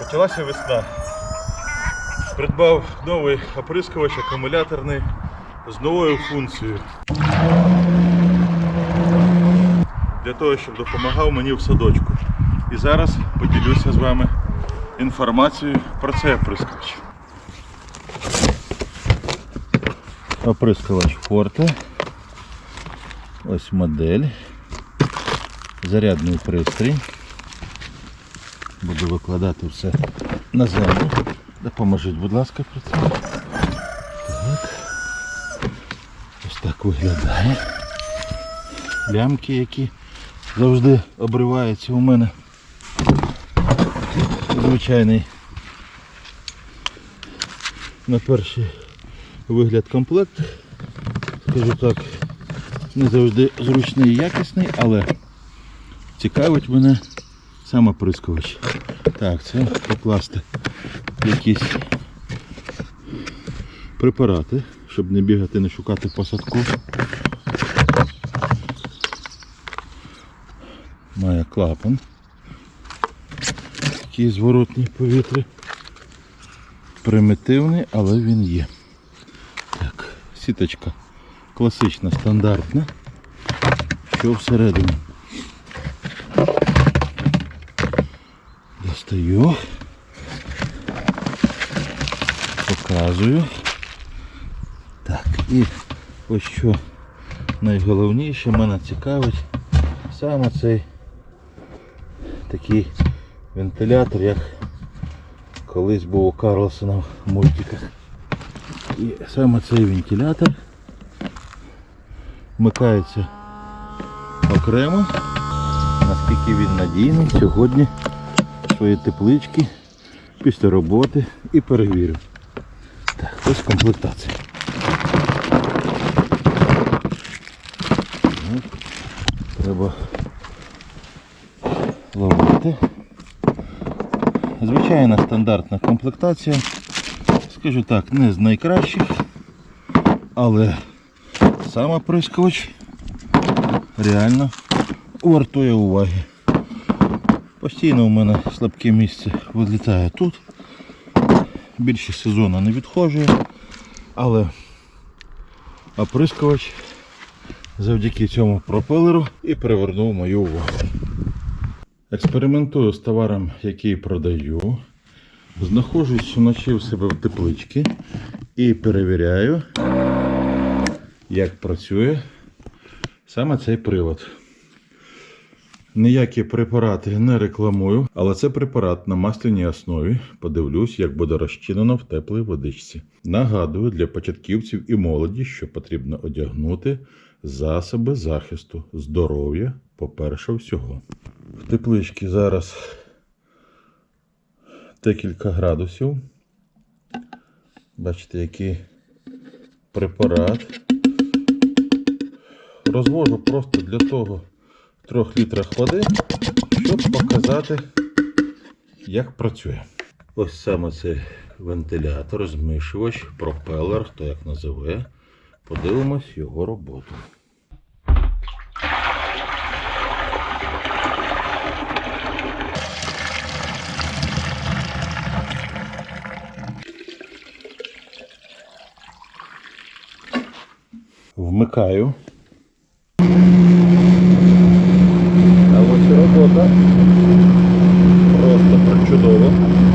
Почалася весна. Придбав новий оприскувач акумуляторний з новою функцією. Для того, щоб допомагав мені в садочку. І зараз поділюся з вами інформацією про цей оприскувач. Оприскувач Форте. Ось модель. Зарядний пристрій. Буду викладати все на землю. Допоможіть, будь ласка, про це. Так. Ось так виглядає. Лямки, які завжди обриваються у мене. Звичайний на перший вигляд комплект. Скажу так, не завжди зручний і якісний, але цікавить мене саме прискувач. Так, це покласти якісь препарати, щоб не бігати, не шукати посадку. Має клапан. Такий зворотній повітря. Примітивний, але він є. Так, сіточка класична, стандартна. Що всередині? Достаю. Показую. Так, і ось що найголовніше мене цікавить саме цей такий вентилятор, як колись був у Карлсона в мультиках. І саме цей вентилятор вмикається окремо, наскільки він надійний сьогодні свої теплички після роботи і перевірю. Так, ось комплектація. Треба ловити. Звичайна стандартна комплектація. Скажу так, не з найкращих, але сам оприскувач реально вартує уваги. Постійно у мене слабке місце вилітає тут. Більше сезону не відходжує, але оприскувач завдяки цьому пропелеру і привернув мою увагу. Експериментую з товаром, який продаю. Знаходжусь вночі в себе в тепличці і перевіряю, як працює саме цей привод. Ніякі препарати не рекламую, але це препарат на масляній основі. Подивлюсь, як буде розчинено в теплій водичці. Нагадую для початківців і молоді, що потрібно одягнути засоби захисту здоров'я, по-перше, всього. В тепличці зараз декілька градусів. Бачите, який препарат. Розвожу просто для того 3 літрах води, щоб показати, як працює. Ось саме цей вентилятор, змішувач, пропелер, хто як називає. Подивимось його роботу. Вмикаю. А ось і робота. Просто причудово.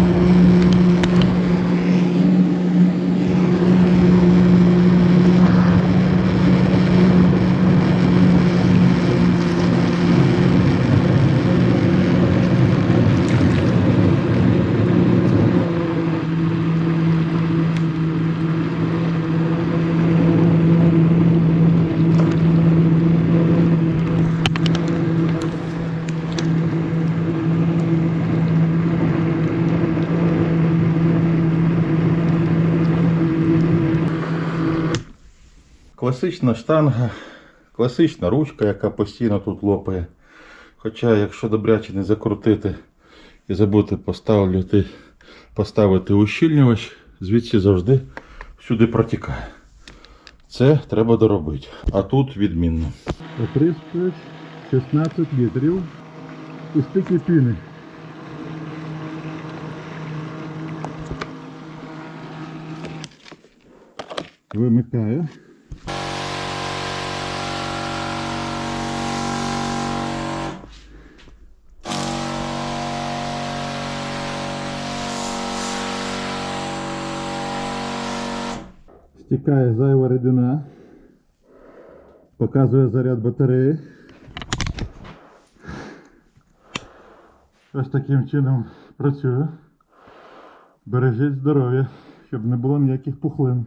Класична штанга, класична ручка, яка постійно тут лопає. Хоча, якщо добряче не закрутити і забути поставити поставити ущільнювач, звідси завжди сюди протікає. Це треба доробити. А тут відмінно. Оприскувач 16 літрів і стільки піни. Вимикає. Стікає зайва рідина. Показує заряд батареї. Ось таким чином працює. Бережіть здоров'я, щоб не було ніяких пухлин.